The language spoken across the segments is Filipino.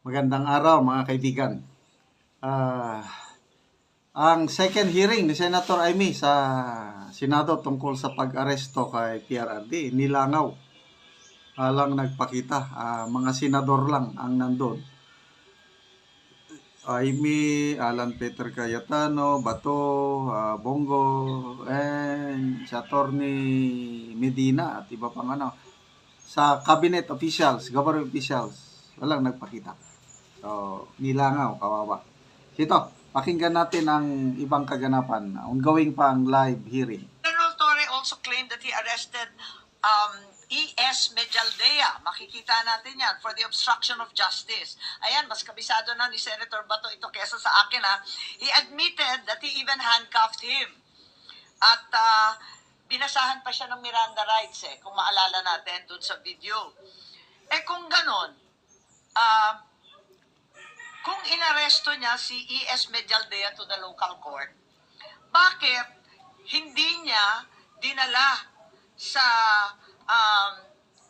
Magandang araw mga kaibigan. Ah, ang second hearing ni Senator Amy sa Senado tungkol sa pag-aresto kay PRRD, nilangaw. Alang nagpakita, Ah, mga senador lang ang nandun. Amy, Alan Peter Cayetano, Bato, ah, Bongo, and si Attorney Medina at iba pang ano. Sa cabinet officials, government officials, walang nagpakita. So, nilangaw, kawawa. Sito, pakinggan natin ang ibang kaganapan. Ongoing pa ang live hearing. General Torre also claimed that he arrested um, E.S. Medjaldea. Makikita natin yan for the obstruction of justice. Ayan, mas kabisado na ni Senator Bato ito kesa sa akin ha. He admitted that he even handcuffed him. At ah, binasahan pa siya ng Miranda rights eh, kung maalala natin dun sa video. Eh kung ganon, ah, kung inaresto niya si E.S. Medjaldea to the local court, bakit hindi niya dinala sa um,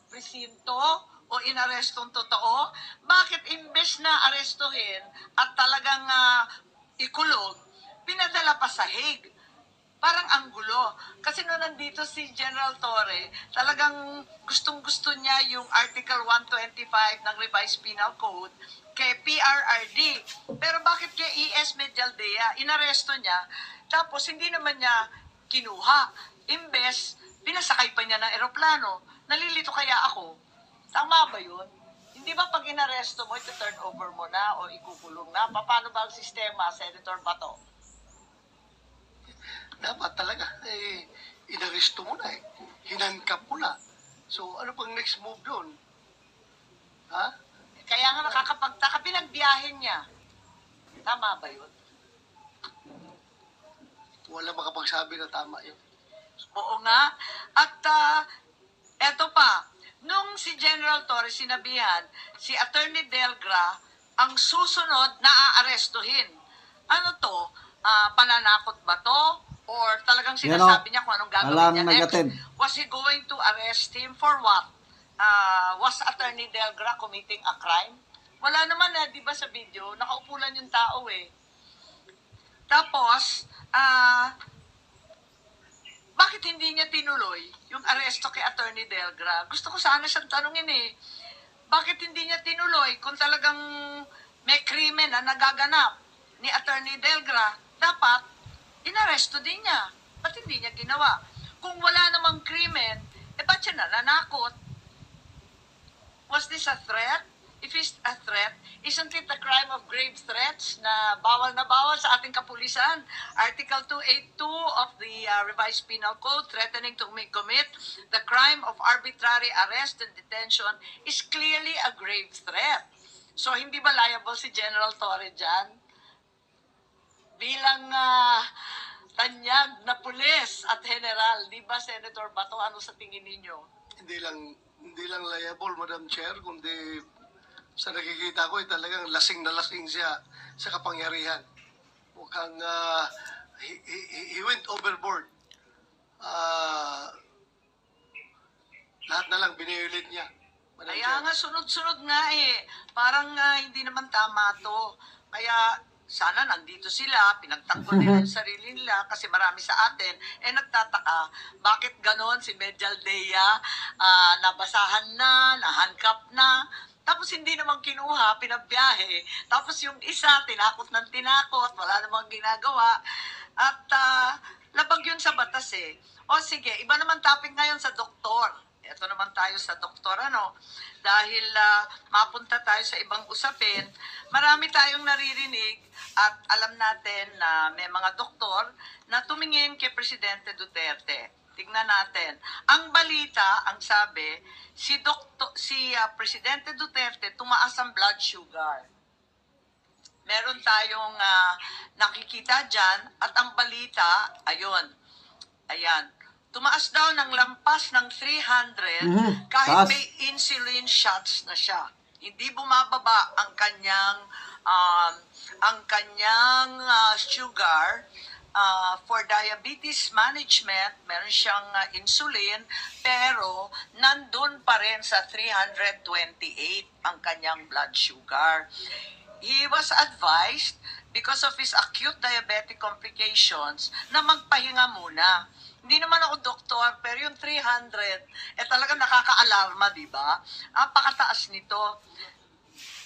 presinto o inarestong totoo? Bakit imbes na arestuhin at talagang ah, ikulong, pinadala pa sa Hague? Parang ang gulo. Kasi nung nandito si General Torre, talagang gustong-gusto niya yung Article 125 ng Revised Penal Code kay PRRD. Pero bakit kay ES Medjaldea, inaresto niya, tapos hindi naman niya kinuha. Imbes, pinasakay pa niya ng eroplano. Nalilito kaya ako. Tama ba yun? Hindi ba pag inaresto mo, ito turn over mo na o ikukulong na? Paano ba ang sistema, Senator Bato? dapat talaga, eh, inaresto mo na eh. Hinankap mo na. So, ano pang next move doon? Ha? Kaya nga nakakapagtaka, pinagbiyahin niya. Tama ba yun? Wala makapagsabi na tama yun. Oo nga. At ah, eto pa, nung si General Torres sinabihan, si Attorney Delgra ang susunod na aarestuhin. Ano to? Ah, pananakot ba to? Or talagang sinasabi niya kung anong gagawin niya next? Was he going to arrest him for what? Ah, was Attorney Delgra committing a crime? Wala naman eh, di ba sa video, nakaupo lang yung tao eh. Tapos, ah, bakit hindi niya tinuloy yung aresto kay Attorney Delgra? Gusto ko sana siyang tanungin eh. Bakit hindi niya tinuloy kung talagang may krimen na nagaganap ni Attorney Delgra? Dapat, inaresto din niya. Ba't hindi niya ginawa? Kung wala namang krimen, eh ba't siya nananakot? Was this a threat? If it's a threat, isn't it a crime of grave threats na bawal na bawal sa ating kapulisan? Article 282 of the uh, Revised Penal Code threatening to commit the crime of arbitrary arrest and detention is clearly a grave threat. So hindi ba liable si General Torre dyan? Bilang ah, tanyag na pulis at general, di ba Senator Bato, ano sa tingin ninyo? Hindi lang hindi lang liable, Madam Chair, kundi sa nakikita ko, eh, talagang lasing na lasing siya sa kapangyarihan. Mukhang ah, he, he, he went overboard. Ah, lahat na lang biniulit niya. Madam Kaya Chair. nga, sunod-sunod nga eh. Parang ah, hindi naman tama to. Kaya sana nandito sila, pinagtanggol nila yung sarili nila kasi marami sa atin. Eh nagtataka, bakit ganon si Medjaldea, ah, nabasahan na, nahandcuff na, tapos hindi naman kinuha, pinabyahe. Tapos yung isa, tinakot ng tinakot, wala namang ginagawa. At ah, labag yun sa batas eh. O sige, iba naman topic ngayon sa doktor. Ito naman tayo sa doktor, ano? Dahil ah, mapunta tayo sa ibang usapin, marami tayong naririnig at alam natin na may mga doktor na tumingin kay Presidente Duterte. Tignan natin. Ang balita, ang sabi, si doktor, si ah, Presidente Duterte tumaas ang blood sugar meron tayong ah, nakikita dyan at ang balita, ayun, ayan, tumaas daw ng lampas ng 300 Mhm, kahit taas. may insulin shots na siya. Hindi bumababa ang kanyang um, ang kanyang ah, sugar ah, for diabetes management, meron siyang ah, insulin, pero nandun pa rin sa 328 ang kanyang blood sugar. He was advised because of his acute diabetic complications na magpahinga muna. Hindi naman ako doktor, pero yung 300, eh talaga nakaka-alarma, di ba? Napakataas nito.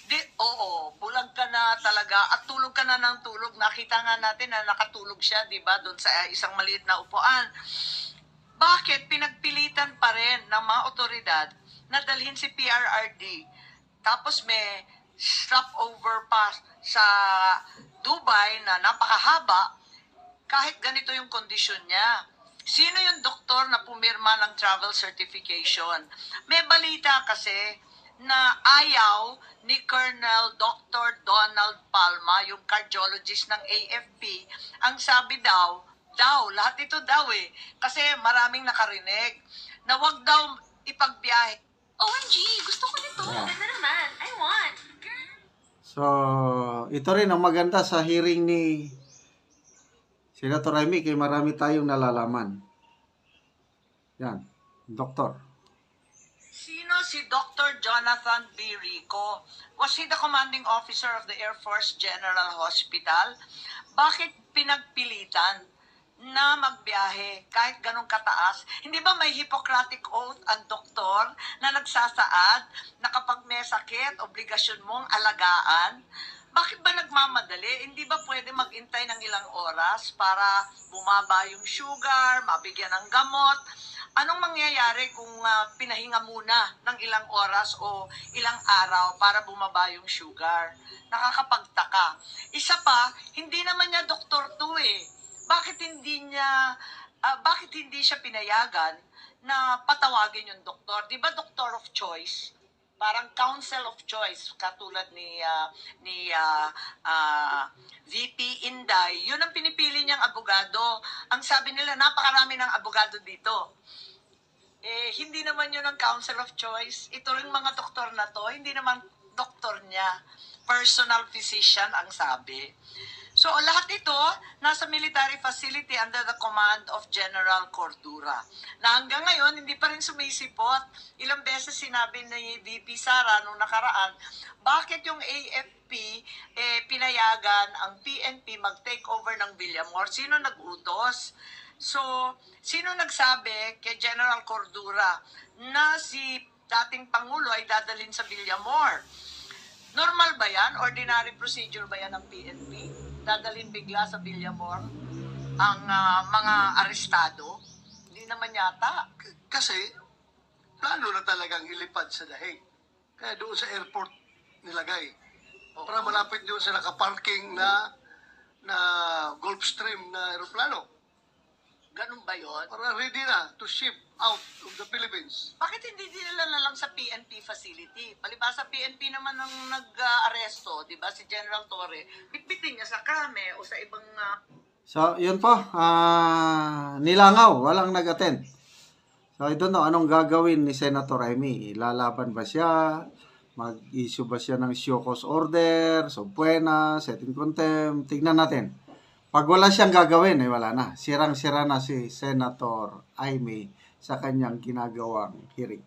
Di, oo, bulag ka na talaga at tulog ka na ng tulog. Nakita nga natin na nakatulog siya, di ba, doon sa eh, isang maliit na upuan. Bakit pinagpilitan pa rin ng mga otoridad na dalhin si PRRD? Tapos may stopover pa sa Dubai na napakahaba kahit ganito yung kondisyon niya. Sino yung doktor na pumirma ng travel certification? May balita kasi na ayaw ni Colonel Dr. Donald Palma, yung cardiologist ng AFP, ang sabi daw, daw, lahat ito daw eh, kasi maraming nakarinig, na wag daw ipagbiyahe OMG, gusto ko nito. Yeah. Ganda naman. I want. So, ito rin ang maganda sa hearing ni Senator Raimi kay marami tayong nalalaman. Yan, doktor. Sino si Dr. Jonathan B. Rico? Was he the commanding officer of the Air Force General Hospital? Bakit pinagpilitan na magbiyahe kahit ganong kataas? Hindi ba may Hippocratic Oath ang doktor na nagsasaad na kapag may sakit, obligasyon mong alagaan? Bakit ba nagmamadali? Hindi ba pwede magintay ng ilang oras para bumaba yung sugar, mabigyan ng gamot? Anong mangyayari kung ah, pinahinga muna ng ilang oras o ilang araw para bumaba yung sugar? Nakakapagtaka. Isa pa, hindi naman niya doktor to eh. Bakit hindi niya, ah, bakit hindi siya pinayagan na patawagin yung doktor? Di ba doctor of choice? Parang council of choice katulad ni ah, ni ah, ah, VP Inday. Yun ang pinipili niyang abogado. Ang sabi nila napakarami ng abogado dito. Eh, hindi naman yun ang council of choice. Ito rin mga doktor na to, hindi naman doktor niya. Personal physician ang sabi. So, lahat ito nasa military facility under the command of General Cordura. Na hanggang ngayon, hindi pa rin sumisipot. Ilang beses sinabi ni VP Sara nung nakaraan, bakit yung AFP eh, pinayagan ang PNP mag-take over ng Villamor? Sino nag-utos? So, sino nagsabi kay General Cordura na si dating Pangulo ay dadalhin sa Villamor? Normal ba yan? Ordinary procedure ba yan ng PNP? Dadalhin bigla sa Villamor ang ah, mga arestado? Hindi naman yata. K- Kasi, plano na talagang ilipad sa dahig. Kaya doon sa airport nilagay. Para malapit doon sa nakaparking na na Gulfstream na aeroplano. Ganun ba yon? Para ready na to ship out of the Philippines. Bakit hindi dinala na lang sa PNP facility? Palibasa PNP naman ang nag-aresto, di ba? Si General Torre. Bitbitin niya sa krame o sa ibang ah, So, yun po, ah, nilangaw, walang nag-attend. So, I don't know, anong gagawin ni Senator Raimi? Ilalaban ba siya? Mag-issue ba siya ng show cause order? So, buena, setting contempt? Tignan natin. Pag wala siyang gagawin, eh wala na. Sirang-sira na si Senator Aimee sa kanyang ginagawang hearing.